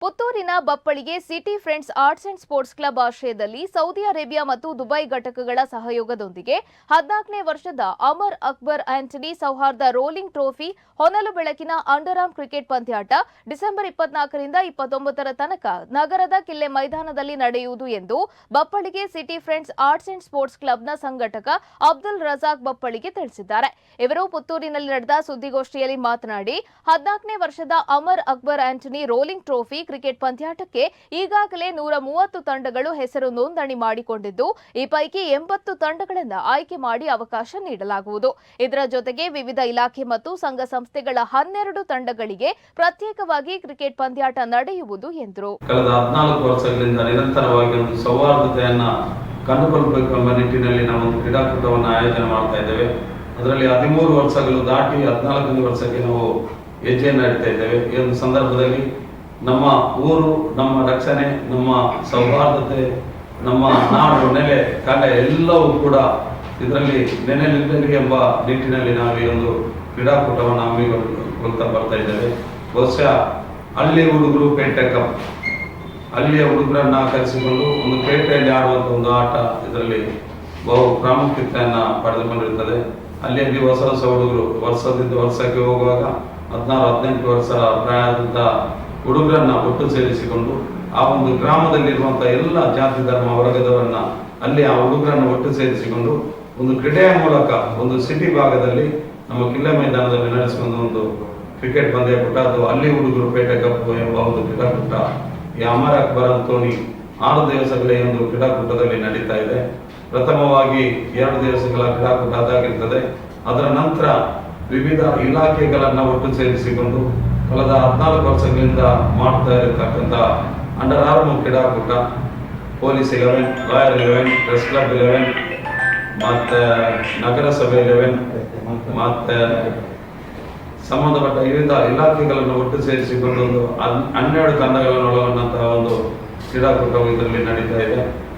По той ಪುತ್ತೂರಿನ Bappalige city friends arts and sports club ಆಶ್ರಯದಲ್ಲಿ Saudi Arabia ಮತ್ತು ದುಬೈ ಘಟಕಗಳ ಸಹಯೋಗದೊಂದಿಗೆ ಹದಿನಾಲ್ಕನೇ ವರ್ಷದ ಅಮರ್ ಅಕ್ಬರ್ ಆಂಟನಿ ಸೌಹಾರ್ದ ರೋಲಿಂಗ್ ಟ್ರೋಫಿ ಹೊನಲು ಬೆಳಕಿನ ಅಂಡರ್ ಆರ್ಮ್ ಕ್ರಿಕೆಟ್ ಪಂದ್ಯಾಟ ಡಿಸೆಂಬರ್ ಇಪ್ಪತ್ನಾಲ್ಕರಿಂದ ಇಪ್ಪತ್ತೊಂಬತ್ತರ ತನಕ ನಗರದ ಕಿಲ್ಲೆ ಮೈದಾನದಲ್ಲಿ ನಡೆಯುವುದು ಎಂದು Bappalige city friends arts and sports ಕ್ಲಬ್ನ ಸಂಘಟಕ ಅಬ್ದುಲ್ ರಜಾಕ್ ಬಪ್ಪಳಿಗೆ ತಿಳಿಸಿದ್ದಾರೆ. ಇವರು ಪುತ್ತೂರಿನಲ್ಲಿ ನಡೆದ ಸುದ್ದಿಗೋಷ್ಠಿಯಲ್ಲಿ ಮಾತನಾಡಿ, ಹದಿನಾಲ್ಕನೇ ವರ್ಷದ Amar Akbar Anthony rolling trophy cricket ಪಂದ್ಯಾಟಕ್ಕೆ ಈಗಾಗಲೇ ನೂರ ಮೂವತ್ತು ತಂಡಗಳು ಹೆಸರು ನೋಂದಣಿ ಮಾಡಿಕೊಂಡಿದ್ದು, ಈ ಪೈಕಿ ಎಂಬತ್ತು ತಂಡಗಳನ್ನು ಆಯ್ಕೆ ಮಾಡಿ ಅವಕಾಶ ನೀಡಲಾಗುವುದು. ಇದರ ಜೊತೆಗೆ ವಿವಿಧ ಇಲಾಖೆ ಮತ್ತು ಸಂಘ ಸಂಸ್ಥೆಗಳ ಹನ್ನೆರಡು ತಂಡಗಳಿಗೆ ಪ್ರತ್ಯೇಕವಾಗಿ ಕ್ರಿಕೆಟ್ ಪಂದ್ಯಾಟ ನಡೆಯುವುದು ಎಂದರು. ಕಳೆದ ಹದಿನಾಲ್ಕು ವರ್ಷಗಳಿಂದ ನಿರಂತರವಾಗಿ ಒಂದು ಸೌಹಾರ್ದತೆಯನ್ನ ಕಂಡುಕೊಳ್ಬೇಕೆಂಬ ನಿಟ್ಟಿನಲ್ಲಿ ನಾವು ಕ್ರೀಡಾಕೂಟವನ್ನು ಆಯೋಜನೆ ಮಾಡ್ತಾ ಇದ್ದೇವೆ. ಅದರಲ್ಲಿ ಹದಿಮೂರು ವರ್ಷಗಳು ದಾಟಿ ಹದಿನಾಲ್ಕನೇ ವರ್ಷಕ್ಕೆ ನಾವು ಹೆಜ್ಜೆಯನ್ನು ಇಡ್ತಾ ಇದ್ದೇವೆ. ಈ ಒಂದು ಸಂದರ್ಭದಲ್ಲಿ ನಮ್ಮ ಊರು, ನಮ್ಮ ರಕ್ಷಣೆ, ನಮ್ಮ ಸೌಹಾರ್ದತೆ, ನಮ್ಮ ನಾಡು, ನೆಲೆ ಕಲೆ ಎಲ್ಲವೂ ಕೂಡ ಇದರಲ್ಲಿ ನೆನೆ ನಿಲ್ಲಲಿ ಎಂಬ ನಿಟ್ಟಿನಲ್ಲಿ ನಾವು ಈ ಒಂದು ಕ್ರೀಡಾಕೂಟವನ್ನು ಹಮ್ಮಿಕೊಳ್ತಾ ಬರ್ತಾ ಇದ್ದೇವೆ. ಬಹುಶಃ ಹಳ್ಳಿ ಹುಡುಗರು ಪೇಟೆ ಕಪ್. ಅಲ್ಲಿಯ ಹುಡುಗರನ್ನ ಕರೆಸಿಕೊಂಡು ಒಂದು ಪೇಟೆಯಲ್ಲಿ ಆಡುವಂಥ ಒಂದು ಆಟ ಇದರಲ್ಲಿ ಬಹು ಪ್ರಾಮುಖ್ಯತೆಯನ್ನು ಪಡೆದುಕೊಂಡಿರುತ್ತದೆ. ಅಲ್ಲಿಯಲ್ಲಿ ಹೊಸ ಹೊಸ ಹುಡುಗರು ವರ್ಷದಿಂದ ವರ್ಷಕ್ಕೆ ಹೋಗುವಾಗ ಹದಿನಾರು, ಹದಿನೆಂಟು ವರ್ಷ ಪ್ರಾಯದ ಹುಡುಗರನ್ನ ಒಟ್ಟು ಸೇರಿಸಿಕೊಂಡು ಆ ಒಂದು ಗ್ರಾಮದಲ್ಲಿರುವಂಥ ಎಲ್ಲ ಜಾತಿ, ಧರ್ಮ, ವರ್ಗದವರನ್ನ ಅಲ್ಲಿ ಆ ಹುಡುಗರನ್ನು ಒಟ್ಟು ಸೇರಿಸಿಕೊಂಡು ಒಂದು ಕ್ರೀಡೆಯ ಮೂಲಕ ಒಂದು ಸಿಟಿ ಭಾಗದಲ್ಲಿ ನಮ್ಮ ಕಿಲ್ಲೆ ಮೈದಾನದಲ್ಲಿ ನಡೆಸಿಕೊಂಡು ಒಂದು ಕ್ರಿಕೆಟ್ ಪಂದ್ಯಾಕೂಟ ಅದು ಅಲ್ಲಿ ಹುಡುಗರು ಪೇಟೆ ಕಪ್ಪು ಎಂಬ ಒಂದು ಕ್ರೀಡಾಕೂಟ ಈ ಅಮರ್ ಅಕ್ಬರ್ ಅಂತೋನಿ ಆರು ದಿವಸಗಳ ಒಂದು ಕ್ರೀಡಾಕೂಟದಲ್ಲಿ ನಡೀತಾ ಇದೆ. ಪ್ರಥಮವಾಗಿ ಎರಡು ದಿವಸಗಳ ಕ್ರೀಡಾಕೂಟ ಅದಾಗಿರ್ತದೆ. ಅದರ ನಂತರ ವಿವಿಧ ಇಲಾಖೆಗಳನ್ನ ಒಟ್ಟು ಸೇರಿಸಿಕೊಂಡು ಕಳೆದ ಹದಿನಾಲ್ಕು ವರ್ಷಗಳಿಂದ ಮಾಡ್ತಾ ಇರತಕ್ಕಂಥ ಅಂಡರ್ ಆರ್ಮ್ ಕ್ರೀಡಾಕೂಟ police eleven lawyer eleven press club eleven ಮತ್ತೆ ನಗರಸಭೆ ಇಲೆವೆನ್ ಮತ್ತೆ ಸಂಬಂಧಪಟ್ಟ ವಿವಿಧ ಇಲಾಖೆಗಳನ್ನು ಒಟ್ಟು ಸೇರಿಸಿಕೊಂಡು ಒಂದು ಹನ್- ಹನ್ನೆರಡು ತಂಡಗಳನ್ನು ಒಳಗೊಂಡಂತಹ ಒಂದು ಕ್ರೀಡಾಕೂಟವು ಇದರಲ್ಲಿ ನಡೀತಾ ಇದೆ.